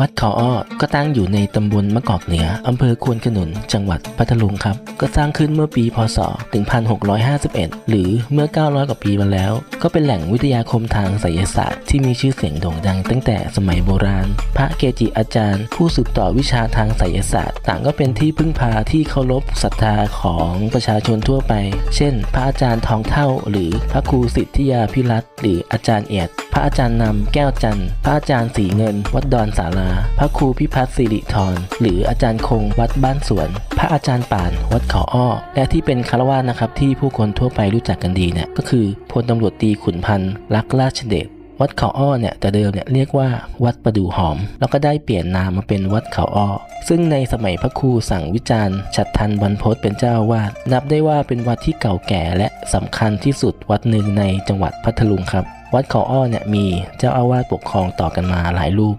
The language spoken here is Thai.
วัดเขาอ้อก็ตั้งอยู่ในตำบลมะกอกเหนืออำเภอควนขนุน จังหวัดพัทลุงครับ ก็สร้างขึ้นเมื่อปีพศ 1651 หรือเมื่อ 900 กว่าปีมาแล้ว ก็เป็นแหล่งวิทยาคมทางไสยศาสตร์ที่มีชื่อเสียงโด่งดังตั้งแต่สมัยโบราณ พระเกจิอาจารย์ ผู้สืบต่อวิชาทางไสยศาสตร์ ต่างก็เป็นที่พึ่งพาที่เคารพศรัทธาของประชาชนทั่วไป เช่น พระอาจารย์ทองเท่า หรือพระครูสิทธิยาพิรัตหรืออาจารย์เอียด พระอาจารย์นำแก้วจันทร์ พระอาจารย์สีเงิน วัดดอนสาราพระครูพิพัฒน์สิริธรหรืออาจารย์คงวัดบ้านสวน พระอาจารย์ป่าน วัดเขาอ้อ และที่เป็นคารวะนะครับที่ผู้คนทั่วไปรู้จักกันดีเนี่ยก็คือพลตำรวจตีขุนพันธ์รักราชเดชวัดเขาอ้อเนี่ยแต่เดิมเนี่ยเรียกว่าวัดประดู่หอม แล้วก็ได้เปลี่ยนนามมาเป็นวัดเขาอ้อ ซึ่งในสมัยพระครูสั่งวิจารณ์ ฉัตรทันบรรพตเป็นเจ้าวาสนับได้ว่าเป็นวัดที่เก่าแก่และสำคัญที่สุดวัดหนึ่งในจังหวัดพัทลุงครับ วัดเขาอ้อเนี่ยมีเจ้าอาวาสปกครองต่อกันมาหลายรูป